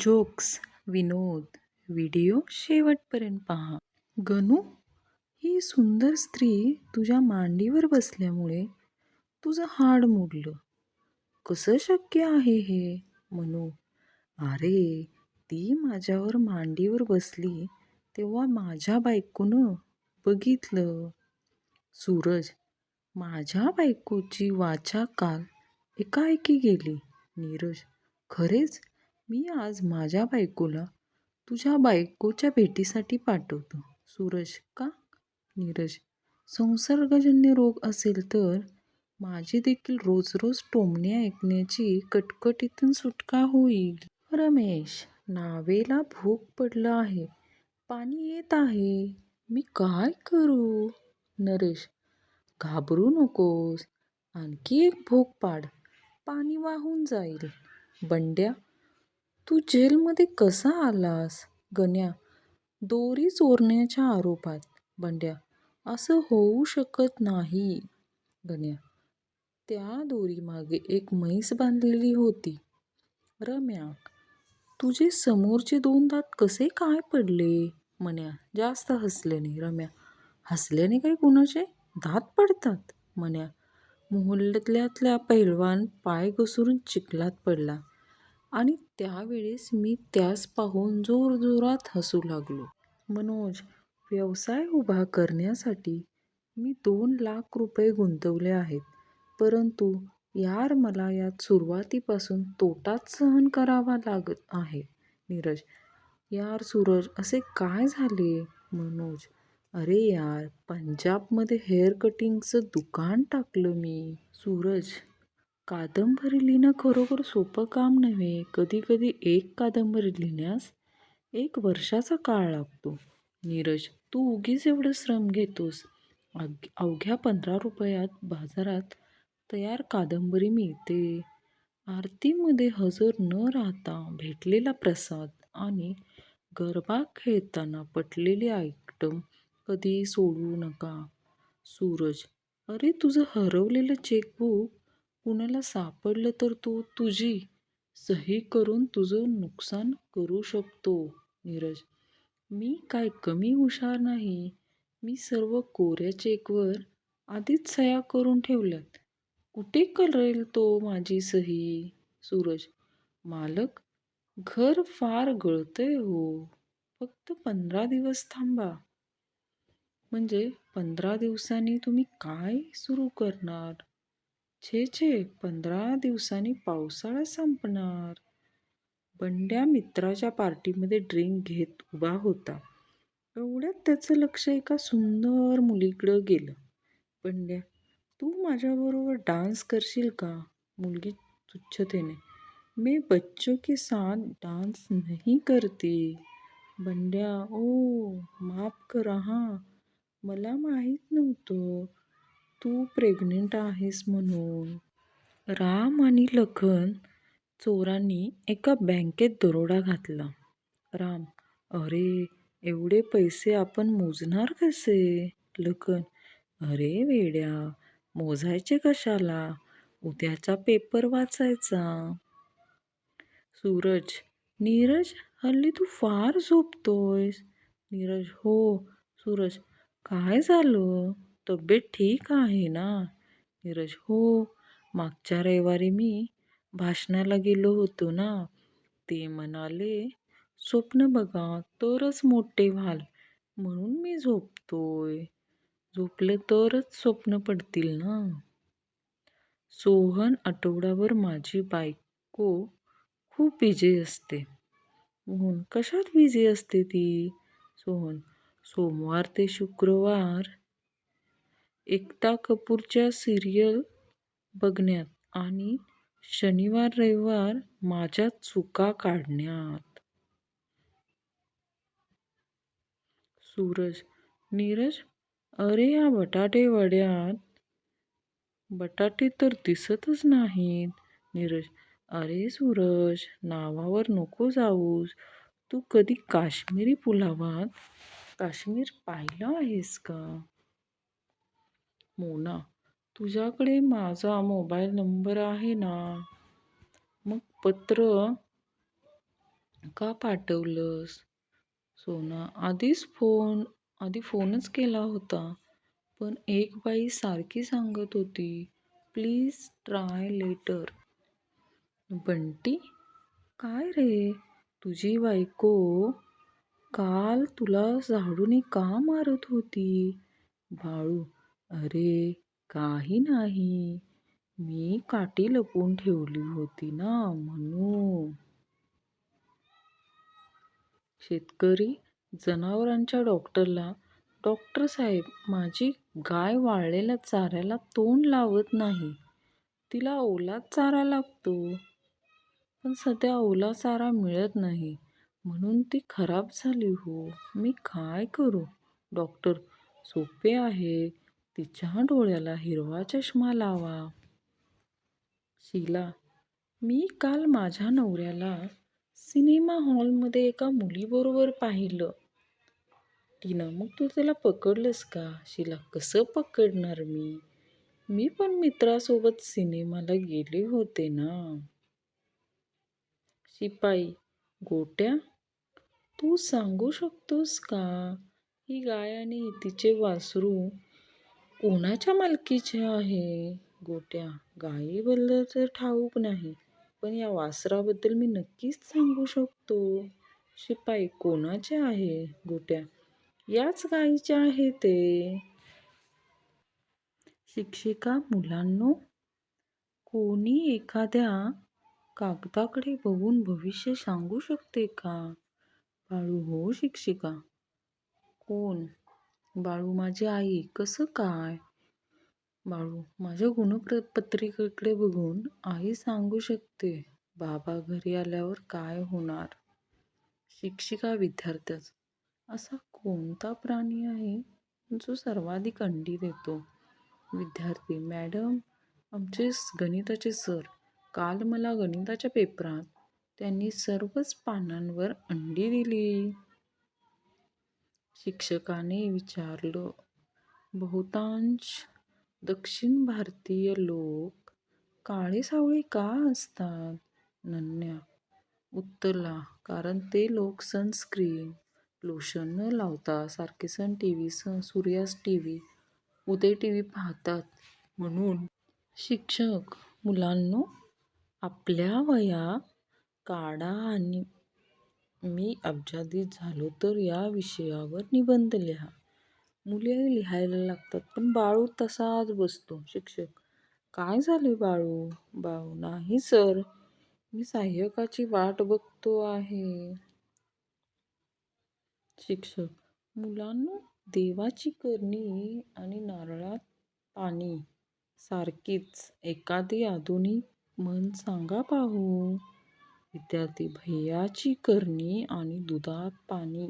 Jokes विनोद video शेवटपर्यंत पहा. गणू ही सुंदर स्त्री तुझ्या मांडीवर बसल्यामुळे तुझं हाड मोडलं. कसं शक्य आहे हे? मनू अरे ती माझ्यावर मांडीवर बसली तेव्हा माझ्या बायकोनं बघितलं. सूरज माझ्या बायकोची वाचा काल एकाएकी गेली. नीरज खरेच मी आज माझ्या बायकोला तुझ्या बायकोच्या भेटीसाठी पाठवतो. सूरज का? नीरज संसर्गजन्य रोग असेल तर माझी देखील रोज रोज टोमणे ऐकण्याची कटकटीतून सुटका होईल. रमेश नावेला भूक पडलं आहे. पाणी येत आहे. मी काय करू? नरेश घाबरू नकोस. आणखी एक भूक पाड. पाणी वाहून जाईल. बंड्या तू जेलमध्ये कसा आलास? गण्या दोरी चोरण्याच्या आरोपात. बंड्या असं होऊ शकत नाही. गण्या त्या दोरीमागे एक म्हैस बांधलेली होती. रम्या तुझे समोरचे दोन दात कसे काय पडले? म्हण्या जास्त हसल्याने. रम्या हसल्याने काय कुणाचे? दात पडतात. म्हण्या मोहल्ल्यातल्या पैलवान पाय घसरून चिखलात पडला. आणि त्यावेळेस मी त्यास पाहून जोरजोरात हसू लागलो. मनोज व्यवसाय उभा करण्यासाठी मी दोन लाख रुपये गुंतवले आहेत परंतु यार मला यात सुरुवातीपासून तोटाच सहन करावा लागत आहे. नीरज यार सूरज असे काय झाले? मनोज अरे यार पंजाबमध्ये हेअर कटिंगचं दुकान टाकलं मी. सूरज कादंबरी लिहिणं खरोखर सोपं काम नव्हे. कधीकधी एक कादंबरी लिहिण्यास एक वर्षाचा काळ लागतो. नीरज तू उगीच एवढं श्रम घेतोस. अग अवघ्या पंधरा रुपयात बाजारात तयार कादंबरी मिळते. आरतीमध्ये हजर न राहता भेटलेला प्रसाद आणि गरबा खेळताना पटलेले आयटम कधी सोडू नका. सूरज अरे तुझं हरवलेलं चेकबुक कुणाला सापडलं तर तो तुझी. सही करून तुझं नुकसान करू शकतो नीरज. मी काय कमी हुशार नाही? मी सर्व कोऱ्या चेकवर आधीच सह्या करून ठेवल्यात. कुठे करेल तो माझी सही? सूरज. मालक घर फार गळतंय हो. फक्त पंधरा दिवस थांबा. म्हणजे पंधरा दिवसांनी तुम्ही काय सुरू करणार? छे छे पंधरा दिवसांनी पावसाळा संपणार. बंड्या मित्राच्या पार्टीमध्ये ड्रिंक घेत उभा होता. एवढ्यात त्याचं लक्ष एका सुंदर मुलीकडं गेलं. बंड्या तू माझ्याबरोबर डान्स करशील का? मुलगी तुच्छतेने. मी बच्चों के साथ डान्स नाही करती. बंड्या ओ माफ करा हां. मला माहीत नव्हतं. तू प्रेग्नंट आहेस म्हणून. राम आणि लखन चोरांनी एका बँकेत दरोडा घातला. राम अरे एवढे पैसे आपण मोजणार कसे? लखन अरे वेड्या मोजायचे कशाला? उद्याचा पेपर वाचायचा. सूरज नीरज हल्ली तू फार झोपतोयस. नीरज हो. सूरज काय झालं? तब्येत ठीक आहे ना? नीरज हो. मागच्या रविवारी मी भाषणाला गेलो होतो ना? ते म्हणाले स्वप्न बघा तरच मोठे व्हाल म्हणून मी झोपतोय. झोपले तरच स्वप्न पडतील ना? सोहन आठवडाभर माझी बायको खूप बिझी असते. म्हणून कशात बिझी असते ती? सोहन सोमवार ते शुक्रवार एकता कपूरच्या सिरियल बघण्यात आणि शनिवार रविवार माझ्या चुका काढण्यात. सूरज नीरज अरे या बटाटे वड्यात. बटाटे तर दिसतच नाहीत. नीरज अरे सूरज नावावर नको जाऊस. तू कधी काश्मीरी पुलावात काश्मीर पाहिलं आहेस का? मोना तुझ्याकडे माझा मोबाईल नंबर आहे ना? मग पत्र का पाठवलंस? सोना आधीच फोन आधी फोनच केला होता पण एक बाई सारखी सांगत होती प्लीज ट्राय लेटर. बंटी काय रे? तुझी बायको काल तुला झाडूने का मारत होती? बाळू अरे काही नाही. मी काठी लपवून ठेवली होती ना म्हणून. शेतकरी जनावरांच्या डॉक्टरला डॉक्टर साहेब माझी गाय वाळलेल्या चाऱ्याला तोंड लावत नाही. तिला ओला चारा लागतो. पण सध्या ओला चारा मिळत नाही. म्हणून ती खराब झाली हो. मी काय करू? डॉक्टर सोपे आहे. तिच्या डोळ्याला हिरवा चष्मा लावा. शीला मी काल माझ्या नवऱ्याला सिनेमा हॉलमध्ये एका मुलीबरोबर पाहिलं. टीना मग तू त्याला पकडलंस का? शीला कसं पकडणार मी? मी पण मित्रासोबत सिनेमाला गेले होते ना. शिपाई गोट्या तू सांगू शकतोस का? ही गाय आणि तिचे वासरू कोणाच्या मालकीचे आहे? गोट्या गायीबद्दल तर ठाऊक नाही. पण या वासराबद्दल मी नक्कीच सांगू शकतो. शिपाई कोणाचे आहे? गोट्या याच गायीचे आहे ते. शिक्षिका मुलांनो कोणी एखाद्या कागदाकडे बघून भविष्य सांगू शकते का? बाळू हो शिक्षिका. कोण? बाळू माझी आई कसं काय? बाळू माझ्या गुणपत्रिकेकडे बघून आई सांगू शकते बाबा घरी आल्यावर काय होणार? शिक्षिका विद्यार्थ्याच असा कोणता प्राणी आहे जो सर्वाधिक अंडी देतो? विद्यार्थी मॅडम आमचे गणिताचे सर काल मला गणिताच्या पेपरात त्यांनी सर्वच पानांवर अंडी दिली. शिक्षकाने विचारलं बहुतांश दक्षिण भारतीय लोक काळे सावळे का असतात? नन्या उत्तरला कारण ते लोक सनस्क्रीन लोशन न लावता सारखे Sun T V Sun सूर्यास T V Uday T V पाहतात. म्हणून शिक्षक मुलांनो आपल्या वया काढा आणि मी अब्जाधीश झालो तर या विषयावर निबंध लिहा. मुले लिहायला लागतात पण बाळू तसाच बसतो. शिक्षक काय झाले बाळू? बाळू नाही सर. मी सहाय्यकाची वाट बघतो आहे. शिक्षक मुलांनो देवाची करणी आणि नारळात पाणी सारखीच एखादी आधुनिक म्हण सांगा पाहू. विद्यार्थी भैयाची करणी आणि दुधात पाणी.